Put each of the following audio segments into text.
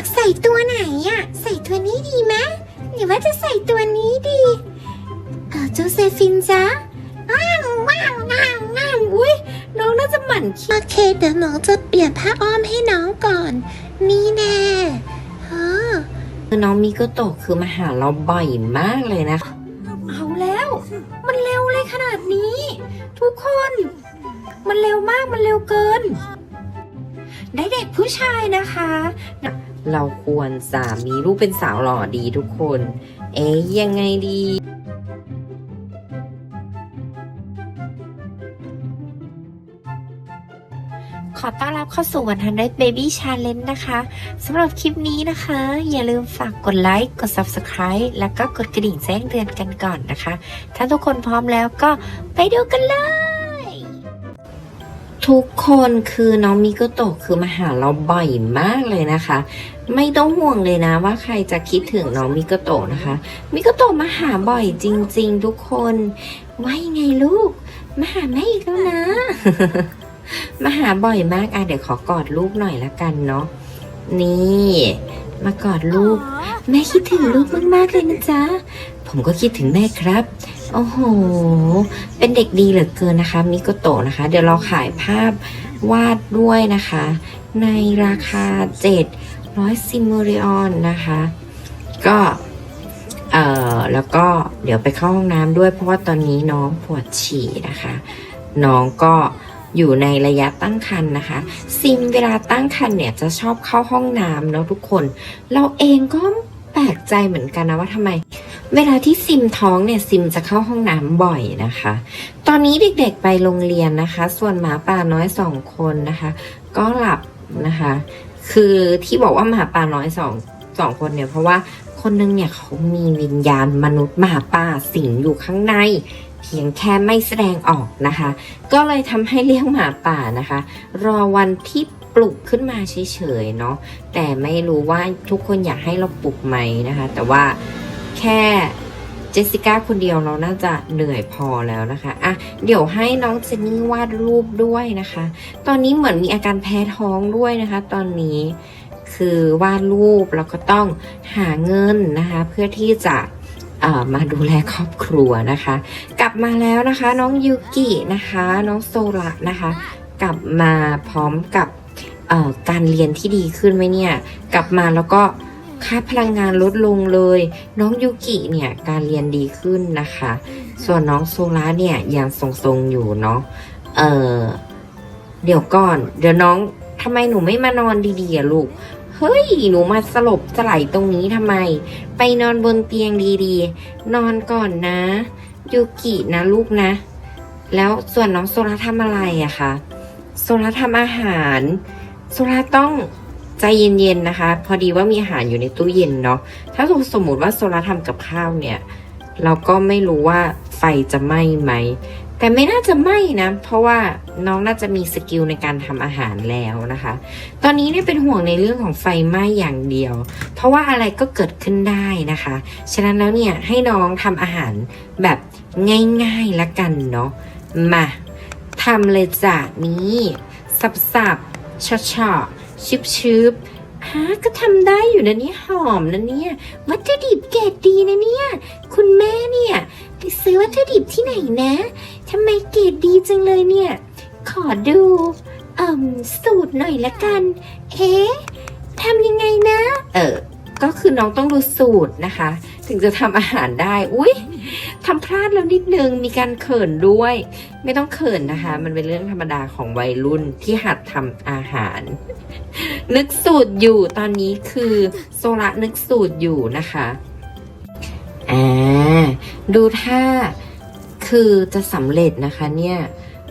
ากใส่ตัวไหนอะใส่ตัวนี้ดีไหมหรือว่าจะใส่ตัวนี้ดีเออโจเซฟินจ๊ะว้าวว้าวว้าวว้าวอุ้ยน้องน่าจะหมั่นขี้โอเคเดี๋ยวน้องจะเปลี่ยนผ้าอ้อมให้น้องก่อน นี่แน่เออคือน้องมิโกโตะคือมาหาเราบ่อยมากเลยนะ เอาแล้ว มันเร็วเลยขนาดนี้ ทุกคน มันเร็วมากมันเร็วเกิน ได้เด็กผู้ชายนะคะ เราควรสามีลูกเป็นสาวหล่อดีทุกคน เอ๊ยยังไงดีขอต้อนรับเข้าสู่วันทันได้ Baby Challenge นะคะสำหรับคลิปนี้นะคะ อย่าลืมฝากกดไลค์กด Subscribe แล้วก็กดกระดิ่งแจ้งเตือนกันก่อนนะคะ ถ้าทุกคนพร้อมแล้วก็ไปดูกันเลย ทุกคนคือน้องมิโกโตะคือมาหาเราบ่อยมากเลยนะคะ ไม่ต้องห่วงเลยนะว่าใครจะคิดถึงน้องมิโกโตะนะคะ มิโกโตะมาหาบ่อยจริง ๆ ทุกคนว่ายังไงลูก มาหาแม่อีกแล้วนะ มาหาบ่อยมากอะเดี๋ยวขอกอดลูกหน่อยละกันเนาะนี่ มากอดลูก แม่คิดถึงลูกมากๆเลยนะจ๊ะผมก็คิดถึงแม่ครับ โอ้โห เป็นเด็กดีเหลือเกินนะคะ มิโกโตะนะคะ เดี๋ยวเราขายภาพวาดด้วยนะคะ ในราคา 700ซิมเมริออนนะคะ ก็เอ่อแล้วก็เดี๋ยวไปเข้าห้องน้ำด้วยเพราะว่าตอนนี้น้องปวดฉี่นะคะ น้องก็อยู่ในระยะตั้งครรภ์นะคะ ซิมเวลาตั้งครรภ์เนี่ยจะชอบเข้าห้องน้ำเนาะทุกคน เราเองก็ แปลกใจเหมือนกันนะว่าทำไม เวลาที่ซิมท้องเนี่ยซิมจะเข้าห้องน้ำบ่อยนะคะ ตอนนี้เด็กๆไปโรงเรียนนะคะ ส่วนหมาป่าน้อยสองคนนะคะ ก็หลับนะคะ คือที่บอกว่าหมาป่าน้อยสองสองคนเนี่ยเพราะว่าคนนึงเนี่ยเขามีวิญญาณมนุษย์หมาป่าสิงอยู่ข้างใน เพียงแค่ไม่แสดงออกนะคะ ก็เลยทำให้เลี้ยงหมาป่านะคะ รอวันที่ ปลุกขึ้นมาเฉยๆเนาะแต่ไม่รู้ว่าทุกคนอยากให้เราปลุกไหมนะคะ แต่ว่าแค่เจสสิก้าคนเดียวเราน่าจะเหนื่อยพอแล้วนะคะอะเดี๋ยวให้น้องเจนนี่วาดรูปด้วยนะคะ ตอนนี้เหมือนมีอาการแพ้ท้องด้วยนะคะ ตอนนี้คือวาดรูปแล้วก็ต้องหาเงินนะคะ เพื่อที่จะมาดูแลครอบครัวนะคะ กลับมาแล้วนะคะน้องยูกินะคะ น้องโซระนะคะ กลับมาพร้อมกับ การเรียนที่ดีขึ้นไหมเนี่ย กลับมาแล้วก็ค่าพลังงานลดลงเลย น้องยูกิเนี่ยการเรียนดีขึ้นนะคะ ส่วนน้องโซระเนี่ยยังทรงๆอยู่เนาะเออเดี๋ยวก่อน เดี๋ยวน้องทำไมหนูไม่มานอนดีๆอะลูกเฮ้ย หนูมาสลบสไลด์ตรงนี้ทำไม ไปนอนบนเตียงดีๆ นอนก่อนนะ ยูกินะลูกนะ แล้วส่วนน้องโซราทำอะไรอะคะ โซราทำอาหาร โซราต้องใจเย็นๆนะคะ พอดีว่ามีอาหารอยู่ในตู้เย็นเนาะถ้าสมมติว่าโซราทำกับข้าวเนี่ย เราก็ไม่รู้ว่าไฟจะไหม้ไหม แต่ไม่น่าจะไหม้นะ เพราะว่าน้องน่าจะมีสกิลในการทำอาหารแล้วนะคะ ตอนนี้เนี่ยเป็นห่วงในเรื่องของไฟไหม้อย่างเดียว เพราะว่าอะไรก็เกิดขึ้นได้นะคะ ฉะนั้นแล้วเนี่ยให้น้องทำอาหารแบบง่ายๆละกันเนาะมาทำเลยจ้ะนี้สับสับๆ ชอชอชิบชิบฮะก็ทำได้อยู่นะเนี่ยหอมนะเนี่ยวัตถุดิบเกรดดีนะเนี่ยคุณแม่เนี่ยไปซื้อวัตถุดิบที่ไหนนะทำไมเกรดดีจังเลยเนี่ย ขอดูเอ่มสูตรหน่อยละกัน เอ๊ะทำยังไงนะ เออก็คือน้องต้องดูสูตรนะคะ ถึงจะทำอาหารได้ อุ๊ยทำพลาดแล้วนิดนึง มีการเขินด้วย ไม่ต้องเขินนะคะ มันเป็นเรื่องธรรมดาของวัยรุ่นที่หัดทำอาหาร นึกสูตรอยู่ตอนนี้คือโซระนึกสูตรอยู่นะคะอ่าดูถ้าคือจะสำเร็จนะคะเนี่ย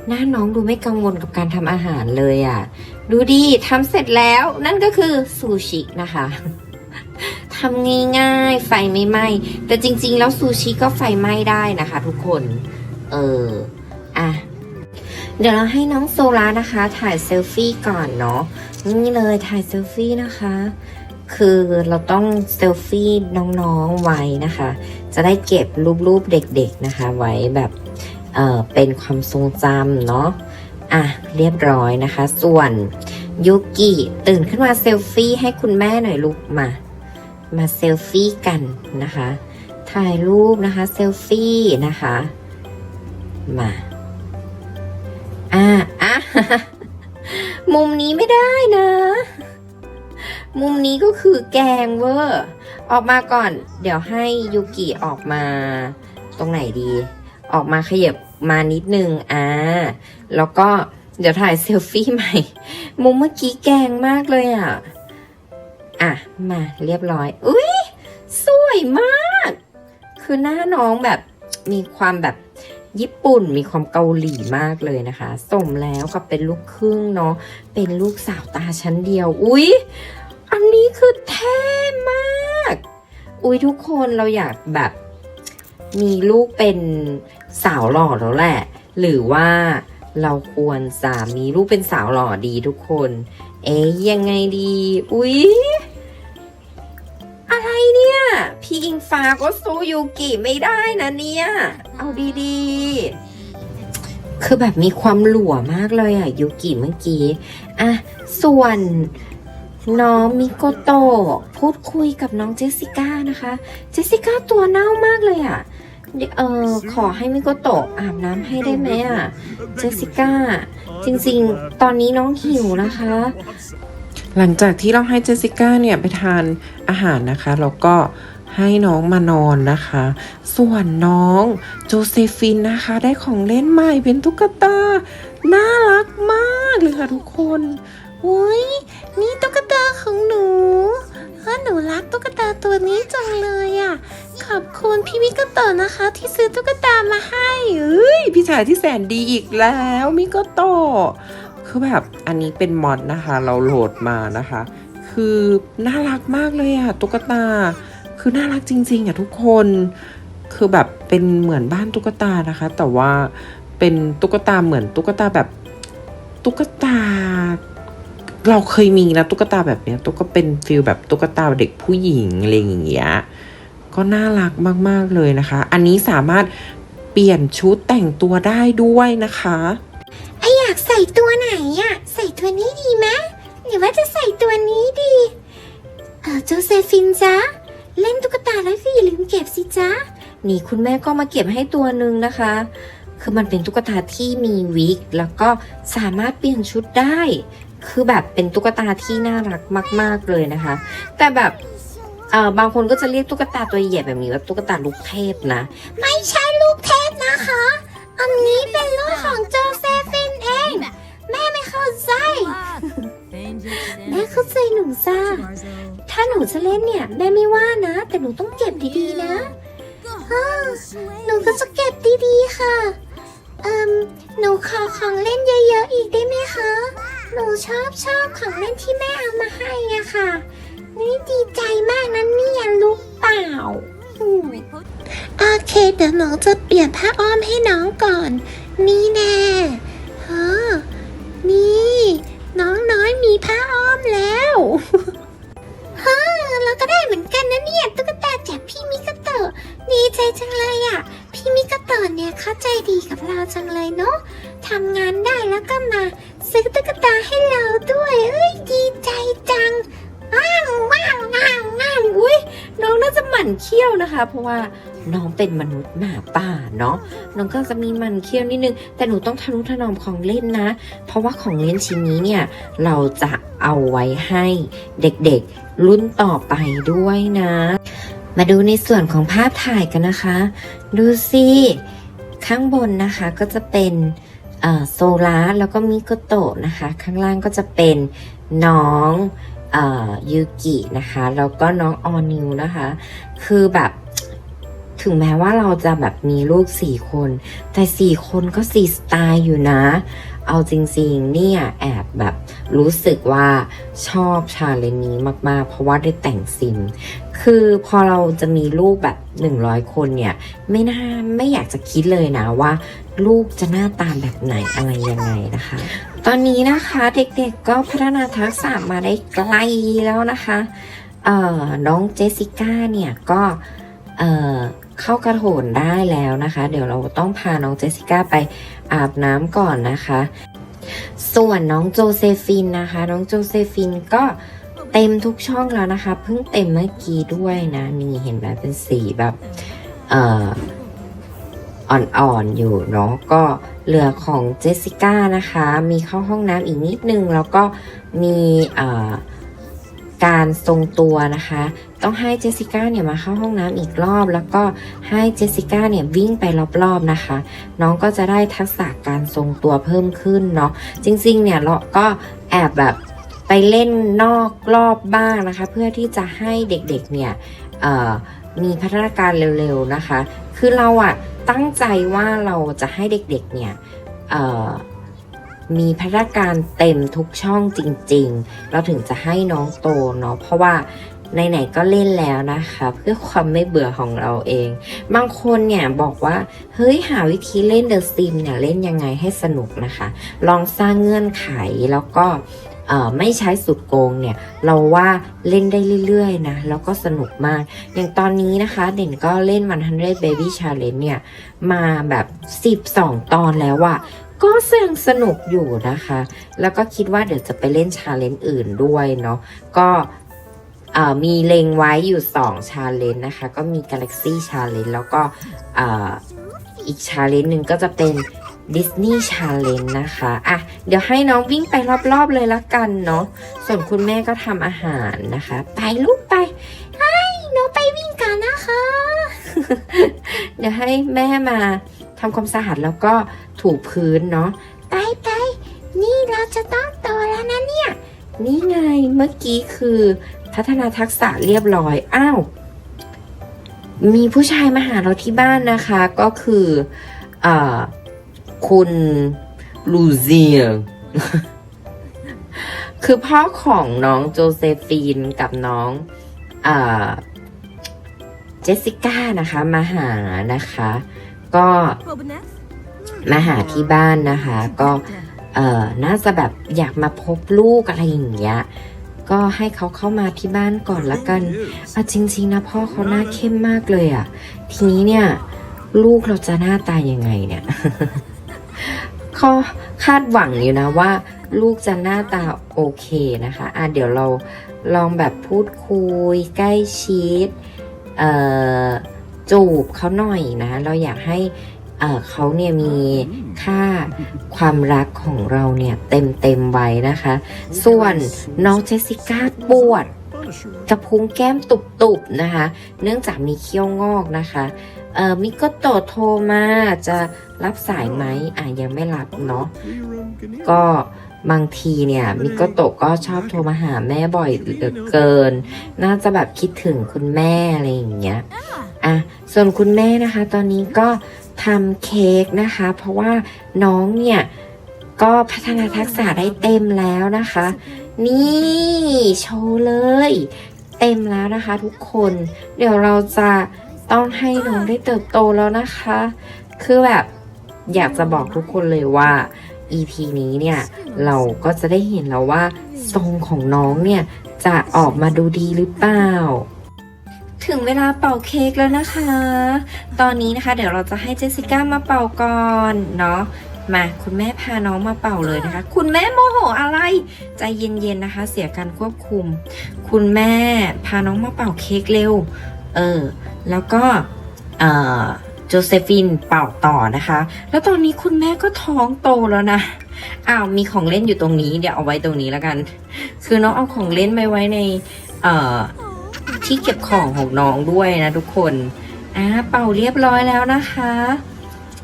หน้าน้องดูไม่กังวลกับการทำอาหารเลยอะ่ะ ดูดีทำเสร็จแล้วนั่นก็คือซูชินะคะ ทำง่ายๆ ไฟไม่ไหม้แต่จริง ๆ แล้วซูชิก็ไฟไหม้ได้นะคะ ทุกคน เอออะเดี๋ยวเราให้น้องโซลานะคะ ถ่ายเซลฟี่ก่อนเนาะนี่เลยถ่ายเซลฟี่นะคะ คือเราต้องเซลฟี่น้องๆไว้นะคะ จะได้เก็บรูปๆเด็ก ๆนะคะ ไว้แบบเออเป็นความทรงจำเนาะอะเรียบร้อยนะคะ ส่วนยูกิตื่นขึ้นมาเซลฟี่ให้คุณแม่หน่อยลูกมา มาเซลฟี่กันนะคะ ถ่ายรูปนะคะเซลฟี่นะคะ มาอ่าอะมุมนี้ไม่ได้นะ มุมนี้ก็คือแกงเวอร์ ออกมาก่อน เดี๋ยวให้ยูกิออกมา ตรงไหนดี ออกมาขยับมานิดนึง อ่า แล้วก็เดี๋ยวถ่ายเซลฟี่ใหม่ มุมเมื่อกี้แกงมากเลยอะ อะ มาเรียบร้อย อุ้ยสวยมาก คือหน้าน้องแบบมีความแบบญี่ปุ่นมีความเกาหลีมากเลยนะคะสมแล้วกับเป็นลูกครึ่งเนาะเป็นลูกสาวตาชั้นเดียว อุ๊ย อันนี้คือเท่มาก อุ๊ยทุกคนเราอยากแบบมีลูกเป็นสาวหล่อแล้วแหละ หรือว่าเราควรจะมีลูกเป็นสาวหล่อดีทุกคน เอ๊ยยังไงดี อุ๊ย พี่อิงฟ้าก็สู้ยูกิไม่ได้นะเนี่ย เอาดีๆ คือแบบมีความหลัวมากเลยอะยูกิเมื่อกี้อะส่วนน้องมิโกโตะพูดคุยกับน้องเจสสิก้านะคะ เจสสิก้าตัวเน่ามากเลยอะเดี๋ยวเออขอให้มิโกโตะอาบน้ำให้ได้ไหมอะเจสสิก้า จริงๆ ตอนนี้น้องหิวนะคะ หลังจากที่เราให้เจสสิก้าเนี่ยไปทานอาหารนะคะ แล้วก็ ให้น้องมานอนนะคะ ส่วนน้องโจเซฟินนะคะ ได้ของเล่นใหม่เป็นตุ๊กตา น่ารักมากเลยค่ะทุกคนอุ้ยนี่ตุ๊กตาของหนูเออหนูรักตุ๊กตาตัวนี้จังเลยอะ่ะ ขอบคุณพี่มิกโตะนะคะ ที่ซื้อตุ๊กตามาให้เอ้ยพี่ชายที่แสนดีอีกแล้วมิกโตะคือแบบอันนี้เป็นมอดนะคะ เราโหลดมานะคะ คือน่ารักมากเลยอะตุ๊กตา คือน่ารักจริงๆอะทุกคนคือแบบเป็นเหมือนบ้านตุ๊กตานะคะ แต่ว่าเป็นตุ๊กตาเหมือนตุ๊กตาแบบตุ๊กตา เราเคยมีนะตุ๊กตาแบบเนี้ยตุ๊กเป็นฟิลแบบตุ๊กตาเด็กผู้หญิงอะไรอย่างเงี้ยก็น่ารักมากๆเลยนะคะ อันนี้สามารถเปลี่ยนชุดแต่งตัวได้ด้วยนะคะไออยากใส่ตัวไหนอะใส่ตัวนี้ดีไหมหรือว่าจะใส่ตัวนี้ดี เออโจเซฟินจ๊ะ เล่นตุ๊กตาแล้วก็อย่าลืมเก็บสิจ๊ะนี่คุณแม่ก็มาเก็บให้ตัวหนึ่งนะคะ คือมันเป็นตุ๊กตาที่มีวิกแล้วก็สามารถเปลี่ยนชุดได้ คือแบบเป็นตุ๊กตาที่น่ารักมาก ๆเลยนะคะ แต่แบบเอ่อบางคนก็จะเรียกตุ๊กตาตัวใหญ่แบบนี้ว่าตุ๊กตาลูกเทพนะ ไม่ใช่ลูกเทพนะคะ อันนี้เป็นลูกของโจเซฟินเอง แม่ไม่เข้าใจ แม่เข้าใจหนูจ้า ถ้าหนูจะเล่นเนี่ยแม่ไม่ว่านะ แต่หนูต้องเก็บดีๆนะอ้าหนูก็จะเก็บดีๆค่ะ เอิมหนูขอของเล่นเยอะๆอีกได้ไหมคะ หนูชอบชอบของเล่นที่แม่เอามาให้อะค่ะ นี่ดีใจมากนะเนี่ยลูกเปล่าโอเคเดี๋ยวหนูจะเปลี่ยนผ้าอ้อมให้น้องก่อน นี่แน่เฮ้อนี่ น้องน้อยมีผ้าอ้อมแล้ว เราก็ได้เหมือนกันนะเนี่ยตุ๊กตาจากพี่มิกาโตะดีใจจังเลยอะ พี่มิกาโตะเนี่ยเข้าใจดีกับเราจังเลยเนาะทำงานได้แล้วก็มา ซื้อตุ๊กตาให้เราด้วยเอ้ยดีใจจังว้างว้างว้างว้างอุ้ยน้องน่าจะหมั่นเขี้ยวนะคะ เพราะว่า น้องเป็นมนุษย์หมาป่าเนาะน้องก็จะมีมันเคี้ยวนิดนึง แต่หนูต้องทนุถนอมของเล่นนะ เพราะว่าของเล่นชิ้นนี้เนี่ยเราจะเอาไว้ให้เด็กๆรุ่นต่อไปด้วยนะ มาดูในส่วนของภาพถ่ายกันนะคะ ดูสิข้างบนนะคะก็จะเป็นโซลาร์แล้วก็มิโกโตะนะคะ ข้างล่างก็จะเป็นน้องอยูกินะคะ แล้วก็น้องออนิวนะคะ คือแบบ ถึงแม้ว่าเราจะแบบมีลูกสี่คน แต่สี่คนก็สี่สไตล์อยู่นะ เอาจริงๆเนี่ยแอบแบบรู้สึกว่าชอบชาเลนจ์นี้มากๆ เพราะว่าได้แต่งซิม คือพอเราจะมีลูกแบบ 100 คนเนี่ย ไม่น่าไม่อยากจะคิดเลยนะว่า ลูกจะหน้าตาแบบไหนอะไรยังไงนะคะ ตอนนี้นะคะเด็กๆก็พัฒนาทักษะมาได้ไกลแล้วนะคะ เอ่อน้องเจสสิก้าเนี่ยก็เอ่อ เข้ากระโถนได้แล้วนะคะ เดี๋ยวเราต้องพาน้องเจสสิก้าไปอาบน้ำก่อนนะคะ ส่วนน้องโจเซฟินนะคะ น้องโจเซฟินก็เต็มทุกช่องแล้วนะคะ เพิ่งเต็มเมื่อกี้ด้วยนะนี่เห็นไหมเป็นสีแบบเอ่ออ่อนๆอยู่เนาะก็เหลือของเจสสิก้านะคะ มีเข้าห้องน้ำอีกนิดนึง แล้วก็มีเอ่อ การทรงตัวนะคะ ต้องให้เจสสิก้าเนี่ยมาเข้าห้องน้ำอีกรอบ แล้วก็ให้เจสสิก้าเนี่ยวิ่งไปรอบๆนะคะ น้องก็จะได้ทักษะการทรงตัวเพิ่มขึ้นเนาะจริงๆเนี่ยเราก็แอบแบบไปเล่นนอกรอบบ้างนะคะ เพื่อที่จะให้เด็กๆเนี่ยมีพัฒนาการเร็วๆนะคะ คือเราอะตั้งใจว่าเราจะให้เด็กๆเนี่ย มีพัฒนาการเต็มทุกช่องจริงๆ เราถึงจะให้น้องโตเนาะเพราะว่าไหนๆก็เล่นแล้วนะคะ เพื่อความไม่เบื่อของเราเอง บางคนเนี่ยบอกว่า เฮ้ยหาวิธีเล่นเดอะซิมเนี่ยเล่นยังไงให้สนุกนะคะ ลองสร้างเงื่อนไขแล้วก็ไม่ใช้สุดโกงเนี่ย เราว่าเล่นได้เรื่อยๆนะ แล้วก็สนุกมาก อย่างตอนนี้นะคะ เด่นก็เล่น 100 Baby Challenge เนี่ย มาแบบ 12 ตอนแล้วอะ ก็เสียงสนุกอยู่นะคะ แล้วก็คิดว่าเดี๋ยวจะไปเล่นชาเลนจ์อื่นด้วยเนาะก็มีเลงไว้อยู่2ชาเลนจ์นะคะ ก็มี Galaxy Challenge แล้วก็อีกชาเลนจ์หนึ่งก็จะเป็นดิสนีย์ชาเลนจ์นะคะ อะ เดี๋ยวให้น้องวิ่งไปรอบๆเลยละกันเนาะ ส่วนคุณแม่ก็ทำอาหารนะคะ ไปลูกไปใหนูไปวิ่งกันนะคะ เดี๋ยวให้แม่มา ทำความสะอาดแล้วก็ถูพื้นเนาะไปไปนี่เราจะต้องโตแล้วนะเนี่ย นี่ไงเมื่อกี้คือพัฒนาทักษะเรียบร้อย อ้าว มีผู้ชายมาหาเราที่บ้านนะคะ ก็คืออคุณลูเซียคือพ่อของน้องโจเซฟีนกับน้องเจสสิก้านะคะ มาหานะคะ ก็มาหาที่บ้านนะคะ ก็เออน่าจะแบบอยากมาพบลูกอะไรอย่างเงี้ยก็ให้เขาเข้ามาที่บ้านก่อนละกันอาจริง ๆ นะพ่อเขาหน้าเข้มมากเลยอะ่ะ ทีนี้เนี่ย ลูกเราจะหน้าตายยังไงเนี่ยข้อคาดหวังอยู่นะว่า ลูกจะหน้าตาโอเคนะคะ อะเดี๋ยวเราลองแบบพูดคุยใกล้ชิด เอ่อ จูบเขาหน่อยนะ เราอยากให้เขาเนี่ยมีค่าความรักของเราเนี่ยเต็มเต็มไว้นะคะ ส่วนน้องเจสสิก้าปวดกระพุ้งแก้มตุบๆนะคะ เนื่องจากมีเขี้ยวงอกนะคะเออมิโกโตโทรมาจะรับสายไหมอะยังไม่รับเนาะก็ บางทีเนี่ยมิโกโตะก็ชอบโทรมาหาแม่บ่อยเหลือเกิน น่าจะแบบคิดถึงคุณแม่อะไรอย่างเงี้ยอะส่วนคุณแม่นะคะ ตอนนี้ก็ทำเค้กนะคะ เพราะว่าน้องเนี่ยก็พัฒนาทักษะได้เต็มแล้วนะคะ นี่โชว์เลย เต็มแล้วนะคะทุกคน เดี๋ยวเราจะต้องให้น้องได้เติบโตแล้วนะคะ คือแบบอยากจะบอกทุกคนเลยว่า EP นี้เนี่ยเราก็จะได้เห็นแล้วว่าทรงของน้องเนี่ยจะออกมาดูดีหรือเปล่า ถึงเวลาเป่าเค้กแล้วนะคะ ตอนนี้นะคะเดี๋ยวเราจะให้เจสสิก้ามาเป่าก่อนเนาะมาคุณแม่พาน้องมาเป่าเลยนะคะ คุณแม่โมโหอะไร ใจเย็นๆนะคะ เสียการควบคุม คุณแม่พาน้องมาเป่าเค้กเร็ว เออ แล้วก็ เอ่อ โจเซฟินเป่าต่อนะคะ แล้วตอนนี้คุณแม่ก็ท้องโตแล้วนะอ้าวมีของเล่นอยู่ตรงนี้เดี๋ยวเอาไว้ตรงนี้แล้วกัน คือน้องเอาของเล่นไปไว้ในเอ่อที่เก็บของของน้องด้วยนะทุกคนอ่าเป่าเรียบร้อยแล้วนะคะ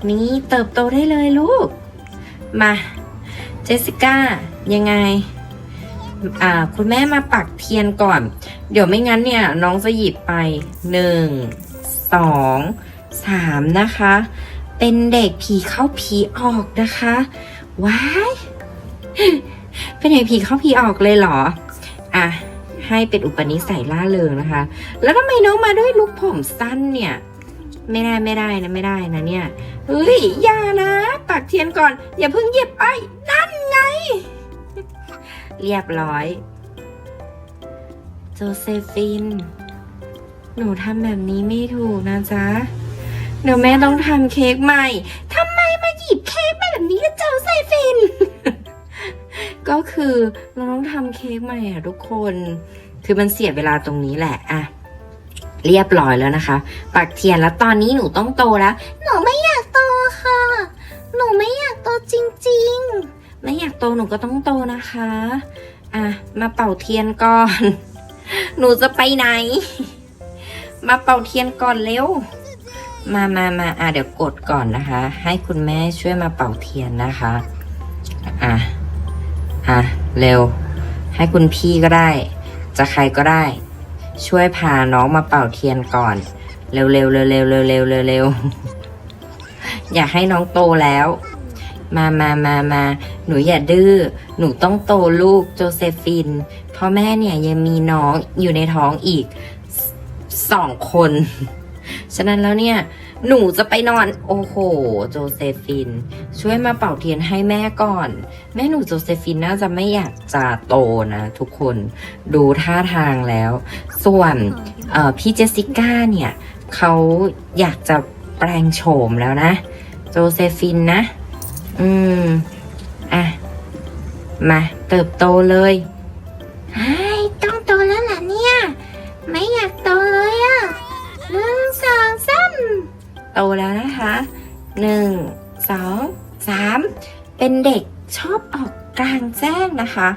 นี่เติบโตได้เลยลูก มาเจสสิก้ายังไงอ่าคุณแม่มาปักเทียนก่อน เดี๋ยวไม่งั้นเนี่ย น้องจะหยิบไปหนึ่งสอง สามนะคะ เป็นเด็กผีเข้าผีออกนะคะว้ายเป็นเด็กผีเข้าผีออกเลยเหรอ อะ ให้เป็นอุปนิสัยล่าเริงนะคะ แล้วทำไมน้องมาด้วยลุคผมสั้นเนี่ย ไม่ได้ไม่ได้นะไม่ได้นะเนี่ยเฮ้ยอย่านะปักเทียนก่อน อย่าเพิ่งเหยียบไปนั่นไง เรียบร้อย โจเซฟิน หนูทำแบบนี้ไม่ถูกนะจ๊ะ เดี๋ยวแม่ต้องทำเค้กใหม่ทำไมมาหยิบเค้กแบบนี้โจเซฟิน ก็คือเราต้องทำเค้กใหม่อะทุกคน คือมันเสียเวลาตรงนี้แหละอะเรียบร้อยแล้วนะคะ ปักเทียนแล้วตอนนี้หนูต้องโตแล้ว หนูไม่อยากโตค่ะ หนูไม่อยากโตจริงๆ ไม่อยากโตหนูก็ต้องโตนะคะ อะ มาเป่าเทียนก่อน หนูจะไปไหน มาเป่าเทียนก่อนเร็ว มามามาอะเดี๋ยวกดก่อนนะคะ ให้คุณแม่ช่วยมาเป่าเทียนนะคะ อะ อะ เร็ว ให้คุณพี่ก็ได้ จะใครก็ได้ ช่วยพาน้องมาเป่าเทียนก่อน เร็วเร็วเร็วเร็วเร็วเร็วเร็วเร็วอยากให้น้องโตแล้ว มามามามา หนูอย่าดื้อ หนูต้องโตลูกโจเซฟิน เพราะแม่เนี่ยยังมีน้องอยู่ในท้องอีกสสองคน ฉะนั้นแล้วเนี่ย หนูจะไปนอน โอ้โห โจเซฟิน ช่วยมาเป่าเทียนให้แม่ก่อน แม่หนูโจเซฟินน่าจะไม่อยากจะโตนะทุกคน ดูท่าทางแล้ว ส่วนพี่เจสสิก้าเนี่ยเขาอยากจะแปลงโฉมแล้วนะ โจเซฟินนะ อืม อะ มาเติบโตเลย โตแล้วนะคะหนึ่งสองสามเป็นเด็กชอบออกกลางแจ้งนะคะ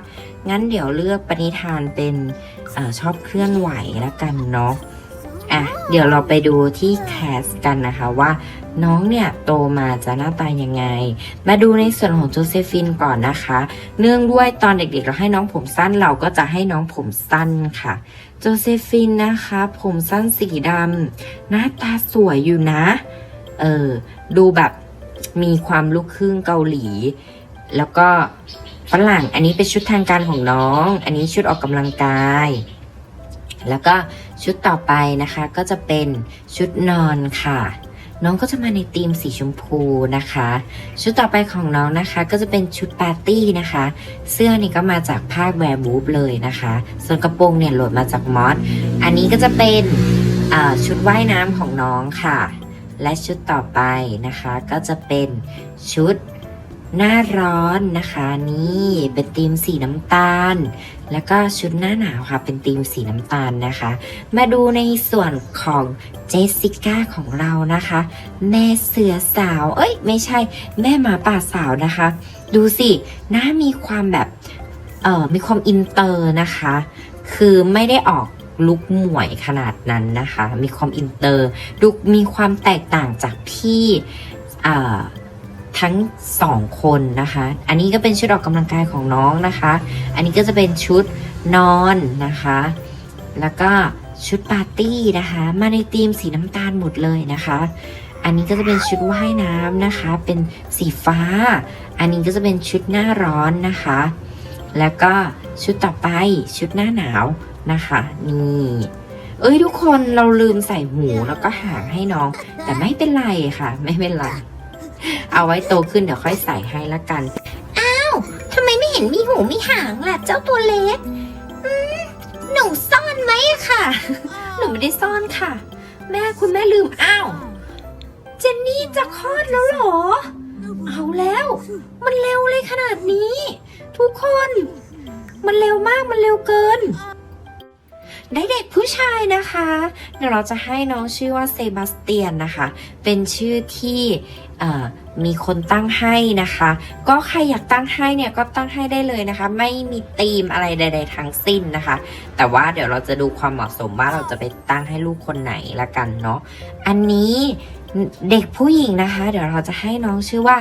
งั้นเดี๋ยวเลือกปณิธานเป็นอชอบเคลื่อนไหวแล้วกันเนาะอะเดี๋ยวเราไปดูที่แคสกันนะคะว่า น้องเนี่ยโตมาจะหน้าตายังไง มาดูในส่วนของโจเซฟินก่อนนะคะ เนื่องด้วยตอนเด็กๆเราให้น้องผมสั้นเราก็จะให้น้องผมสั้นค่ะ โจเซฟินนะคะ ผมสั้นสีดำหน้าตาสวยอยู่นะ เออ ดูแบบมีความลูกครึ่งเกาหลี แล้วก็ฝรั่ง อันนี้เป็นชุดทางการของน้อง อันนี้ชุดออกกำลังกาย แล้วก็ชุดต่อไปนะคะก็จะเป็นชุดนอนค่ะ น้องก็จะมาในธีมสีชมพูนะคะ ชุดต่อไปของน้องนะคะ ก็จะเป็นชุดปาร์ตี้นะคะ เสื้อนี่ก็มาจากผ้าแวร์บูฟเลยนะคะ ส่วนกระโปรงเนี่ยโหลดมาจากมอสอันนี้ก็จะเป็นอ่าชุดว่ายน้ำของน้องค่ะ และชุดต่อไปนะคะก็จะเป็นชุด หน้าร้อนนะคะนี่เป็นธีมสีน้ำตาล แล้วก็ชุดหน้าหนาวค่ะ เป็นธีมสีน้ำตาลนะคะ มาดูในส่วนของเจสสิก้าของเรานะคะ แม่เสือสาว เอ้ยไม่ใช่ แม่หมาป่าสาวนะคะ ดูสิหน้ามีความแบบเออมีความอินเตอร์นะคะ คือไม่ได้ออกลุกหมวยขนาดนั้นนะคะ มีความอินเตอร์ดูมีความแตกต่างจากพี่ ทั้งสองคนนะคะ อันนี้ก็เป็นชุดออกกำลังกายของน้องนะคะ อันนี้ก็จะเป็นชุดนอนนะคะ แล้วก็ชุดปาร์ตี้นะคะ มาในธีมสีน้ำตาลหมดเลยนะคะ อันนี้ก็จะเป็นชุดว่ายน้ำนะคะ เป็นสีฟ้า อันนี้ก็จะเป็นชุดหน้าร้อนนะคะ แล้วก็ชุดต่อไปชุดหน้าหนาวนะคะ นี่เอ้ยทุกคนเราลืมใส่หูแล้วก็หางให้น้อง แต่ไม่เป็นไรค่ะ ไม่เป็นไร เอาไว้โตขึ้นเดี๋ยวค่อยใส่ให้ละกันทำไมไม่เห็นมีหูมีหางล่ะเจ้าตัวเล็กอืมหนูซ่อนไหมอะค่ะ หนูไม่ได้ซ่อนค่ะ แม่คุณแม่ลืมอ้าว เจนนี่จะคลอดแล้วเหรอ เอาแล้ว มันเร็วเลยขนาดนี้ ทุกคน มันเร็วมากมันเร็วเกิน ได้เด็กผู้ชายนะคะ เดี๋ยวเราจะให้น้องชื่อว่าเซบาสเตียนนะคะ เป็นชื่อที่มีคนตั้งให้นะคะ ก็ใครอยากตั้งให้เนี่ยก็ตั้งให้ได้เลยนะคะ ไม่มีธีมอะไรใด ๆ ทั้งสิ้นนะคะ แต่ว่าเดี๋ยวเราจะดูความเหมาะสมว่าเราจะไปตั้งให้ลูกคนไหนละกันเนาะ อันนี้ เด็กผู้หญิงนะคะ เดี๋ยวเราจะให้น้องชื่อว่า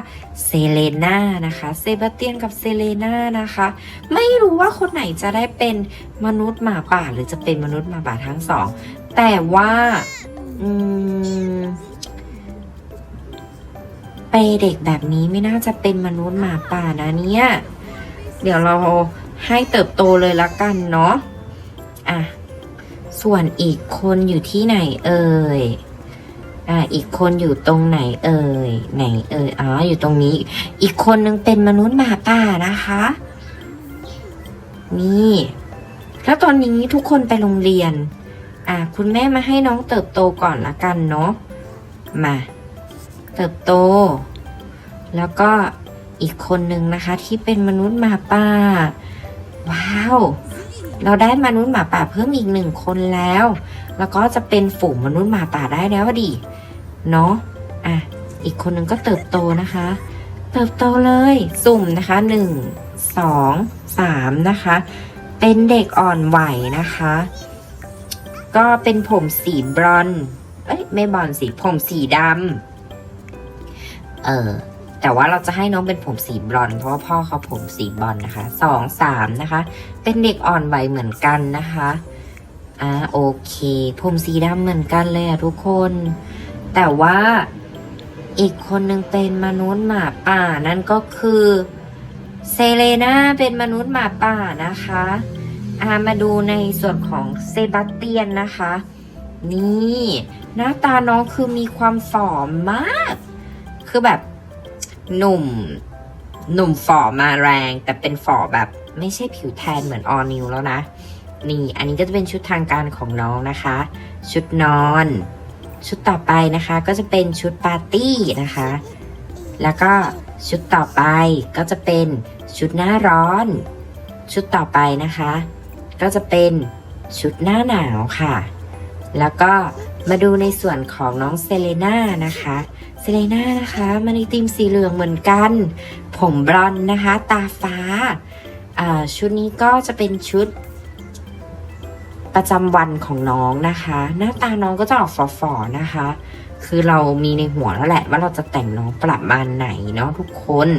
เซเลน่านะคะเซบาสเตียนกับเซเลน่านะคะ ไม่รู้ว่าคนไหนจะได้เป็นมนุษย์หมาป่า หรือจะเป็นมนุษย์หมาป่าทั้งสอง แต่ว่าอืมเปย์เด็กแบบนี้ไม่น่าจะเป็นมนุษย์หมาป่านะเนี่ย เดี๋ยวเราให้เติบโตเลยละกันเนาะอะส่วนอีกคนอยู่ที่ไหนเอ่ย อะอีกคนอยู่ตรงไหนเอ่ย ไหนเอ่ย อ๋อ อยู่ตรงนี้ อีกคนนึงเป็นมนุษย์หมาป่านะคะ นี่ แล้วตอนนี้ทุกคนไปโรงเรียน อะคุณแม่มาให้น้องเติบโตก่อนละกันเนาะ มา เติบโต แล้วก็อีกคนหนึ่งนะคะ ที่เป็นมนุษย์หมาป่า ว้าว เราได้มนุษย์หมาป่าเพิ่มอีกหนึ่งคนแล้ว แล้วก็จะเป็นฝูงมนุษย์หมาป่าได้แล้วอดิ เนาะอะอีกคนหนึ่งก็เติบโตนะคะ เติบโตเลยสุ่มนะคะหนึ่งสองสามนะคะ เป็นเด็กอ่อนไหวนะคะ ก็เป็นผมสีบรอนเอ้ยไม่บรอนสีผมสีดำเออแต่ว่าเราจะให้น้องเป็นผมสีบรอนเพราะว่าพ่อเขาผมสีบรอนนะคะสองสามนะคะ เป็นเด็กอ่อนไหวเหมือนกันนะคะอ่าโอเค ผมสีดำเหมือนกันเลยอะทุกคน แต่ว่าอีกคนหนึ่งเป็นมนุษย์หมาป่านั่นก็คือเซเลนาเป็นมนุษย์หมาป่านะคะอามาดูในส่วนของเซบาสเตียนนะคะ นี่หน้าตาน้องคือมีความฝ่อมาก คือแบบหนุ่ม หนุ่มฝ่อมาแรง แต่เป็นฝ่อแบบไม่ใช่ผิวแทนเหมือนออนิวแล้วนะ นี่ อันนี้ก็จะเป็นชุดทางการของน้องนะคะ ชุดนอน ชุดต่อไปนะคะ ก็จะเป็นชุดปาร์ตี้นะคะ แล้วก็ชุดต่อไปก็จะเป็นชุดหน้าร้อน ชุดต่อไปนะคะ ก็จะเป็นชุดหน้าหนาวค่ะ แล้วก็มาดูในส่วนของน้องเซเลน่านะคะเซเลน่านะคะมาในธีมสีเหลืองเหมือนกัน ผมบรอนนะคะ ตาฟ้า ชุดนี้ก็จะเป็นชุด ประจำวันของน้องนะคะ หน้าตาน้องก็จะออกฝอๆนะคะ คือเรามีในหัวแล้วแหละ ว่าเราจะแต่งน้องประมาณไหนเนาะทุกคน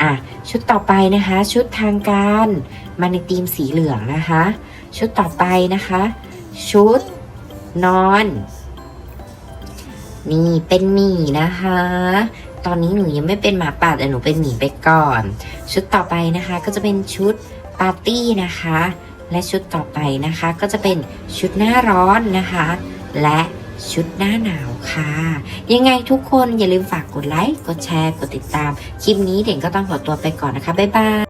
อะชุดต่อไปนะคะ ชุดทางการมาในธีมสีเหลืองนะคะ ชุดต่อไปนะคะ ชุดนอน นี่เป็นหมีนะคะ ตอนนี้หนูยังไม่เป็นหมาป่าแต่หนูเป็นหมีไปก่อน ชุดต่อไปนะคะก็จะเป็นชุดปาร์ตี้นะคะ และชุดต่อไปนะคะก็จะเป็นชุดหน้าร้อนนะคะ และชุดหน้าหนาวค่ะ ยังไงทุกคนอย่าลืมฝากกดไลค์ กดแชร์ กดติดตาม คลิปนี้เด่นก็ต้องขอตัวไปก่อนนะคะ บ๊ายบาย